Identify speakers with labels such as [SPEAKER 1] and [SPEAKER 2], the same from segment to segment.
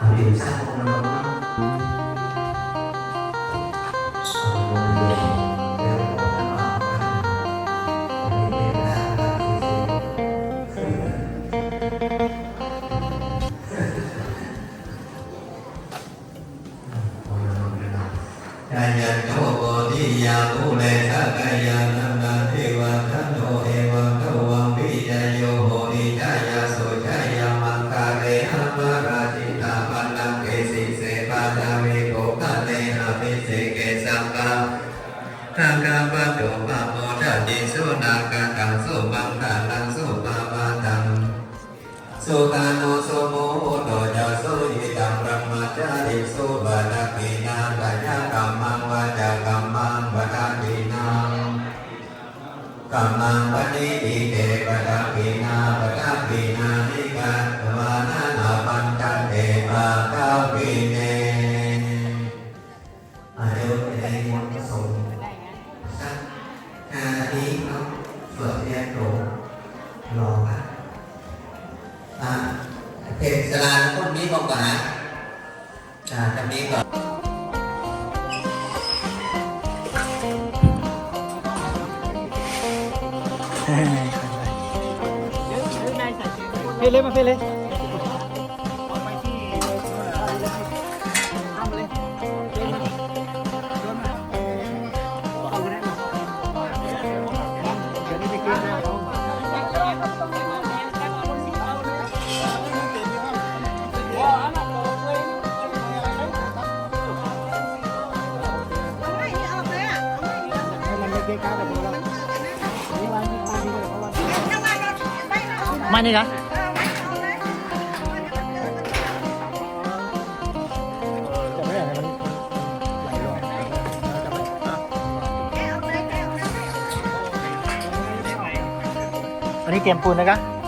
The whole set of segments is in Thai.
[SPEAKER 1] เอาดีสั นากาตังโสมังคาลังโสุปาวาตังโสตา นี้บอกก่อนนะอ่าจะมีก่อน
[SPEAKER 2] เฟลเลยมาเฟลเลย ไม่นี่นะอันนี้เตรียมปูนนะครั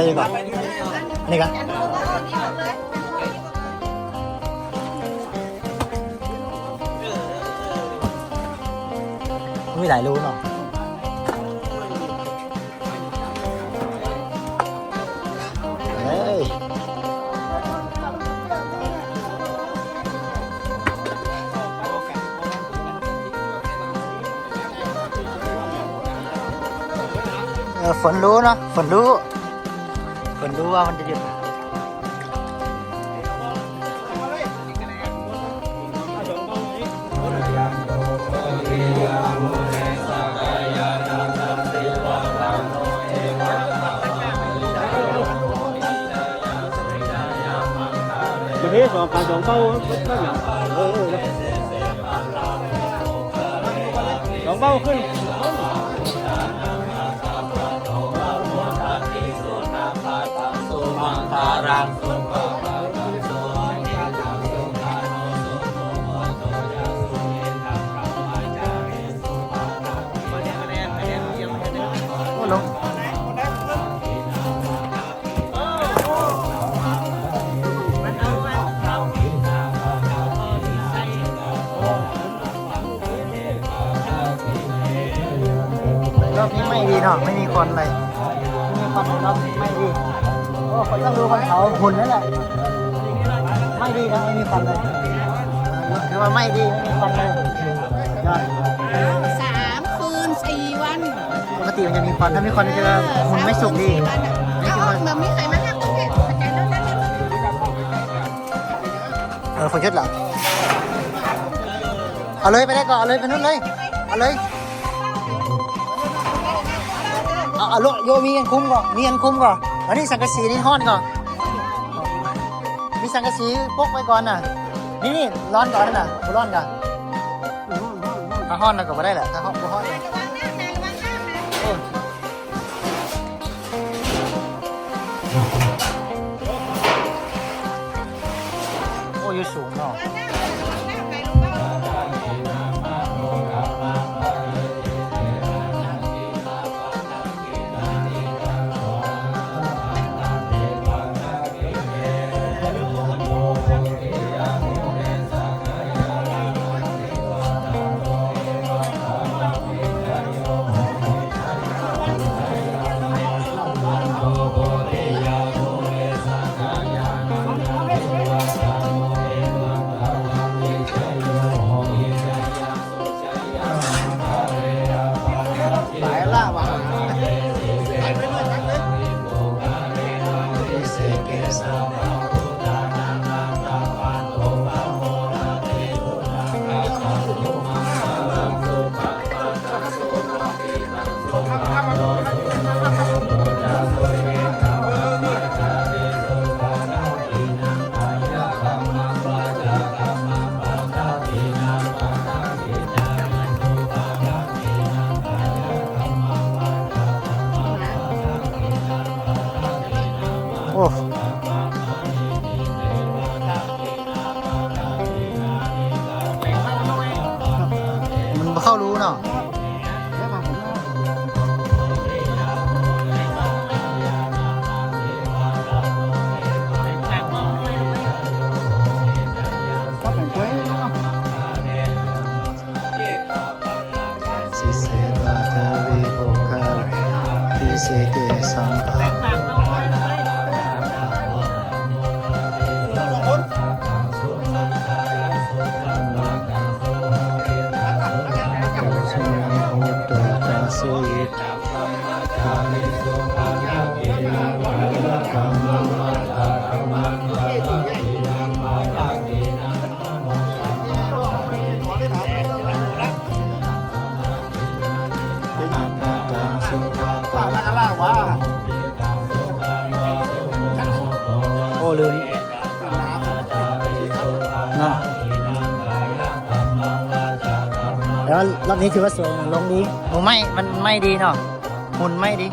[SPEAKER 2] ได้ดีกว่านี่ครับมีหลายรูเนาะเฮ้ยเออฝนรู้เนาะฝนรู้ฝนรู้ว่ามันจะหยุด
[SPEAKER 3] mình thấy rồi càng trồng bao nó nhỏ ừ ừ trồng bao ขึ้น
[SPEAKER 1] มังคารัง
[SPEAKER 2] โอ้ลงรอบนี้ไม่ดีเนาะไม่มีคนเลย ไม่มีคนรอบนี้ไม่ดี โอ้คนต้องดูคนเขาหุ่นนั่นแหละไม่ดีนะไม่มีคนเลยคือว่าไม่ดีไม่มีคนเลยยอด
[SPEAKER 4] สามคืนสี่วัน
[SPEAKER 2] ปกติมันจะมีควันถ้ามีควันมันจะหุ่นไม่สุกดี
[SPEAKER 4] เอาเอาแบบมีใครมาทักตรงนี้เข้าใจแล้นั่นแหละ
[SPEAKER 2] เออฝนชุดเหรอเอาเลยไปได้ก่อนเอาเลยไปนู่นเลยเอาเลยเอาเอาโลโยมีอันคุ้มก่อนมีอันคุ้มก่อน อันนี้สังกะสีนี่ห้อนก่อนมีสังกะสีปกไว้ก่อนน่ะ นี่นี่ร้อนก่อนน่ะบ่ร้อนก่อนถ้าห้อนน่ะก็บ่ได้แหละถ้าห้อนบ่ห้อน 全世界
[SPEAKER 4] 的伤疤。 ลืนะแล้
[SPEAKER 2] วรอบนี้คือว่าสวยลงดีหอ้ไม่ มันไม่ดีเนาะหุ่นไม่ดี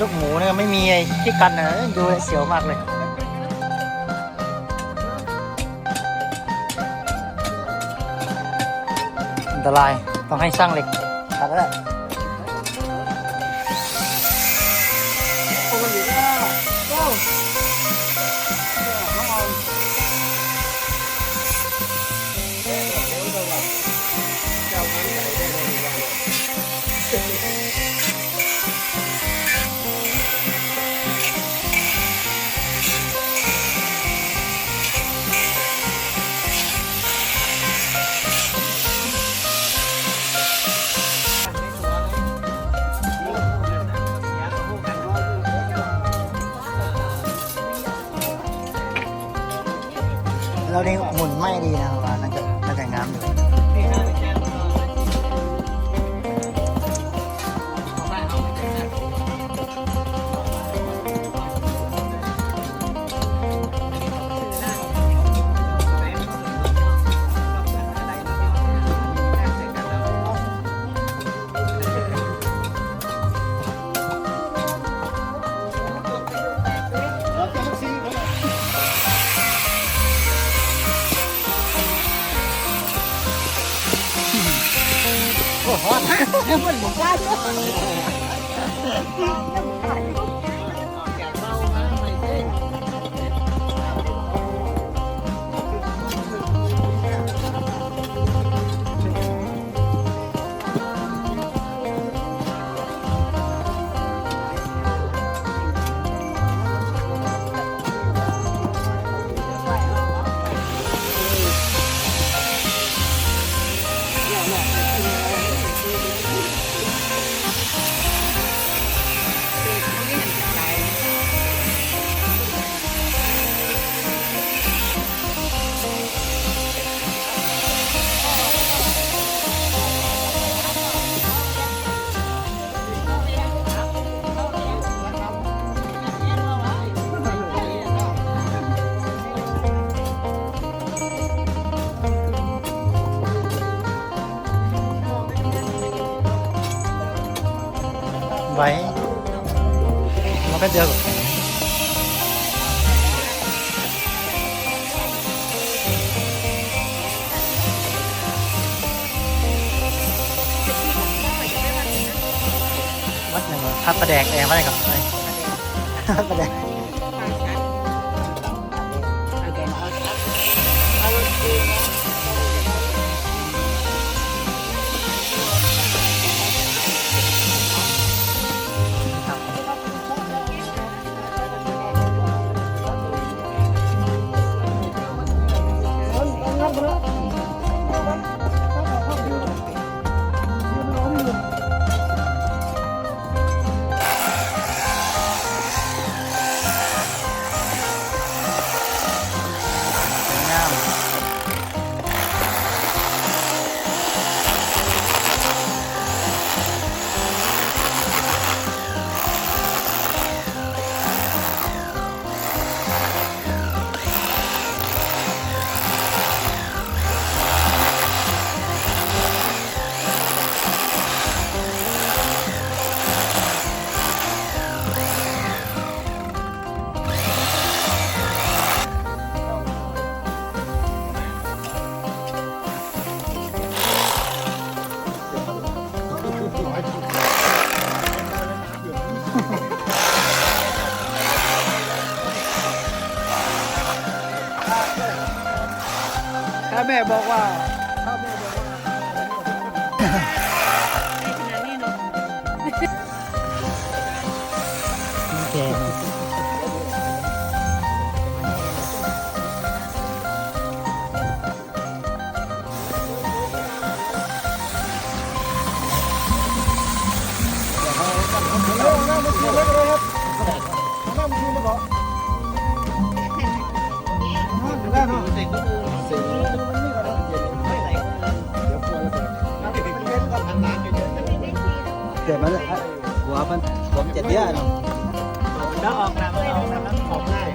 [SPEAKER 2] ลูกหมูเนี่ยไม่มีไอ้ที่กันนะดูเลยเสียวมากเลยอันตรายต้องให้ช่างเหล็กตัดแล้ว และเรานี่หมุนไม่ดีนะครับ โอ้โมันก็เจอกับวัดหนึ่งวะพระประแดกแดงวัดไหนก่อนพระประแดก บอกว่าพ่อแม่บอกว่าเด็กก็
[SPEAKER 4] คื ดี๋ยวมันหัวมันผมจะเดี้ยเนาะ
[SPEAKER 5] แล้วออกน้ำแล้วออกน้ำออกง่าย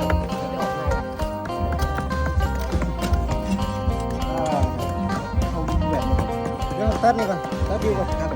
[SPEAKER 4] ผมแบบเดี๋ยวตัดนี่ก่อนตัดดีก่อนครับ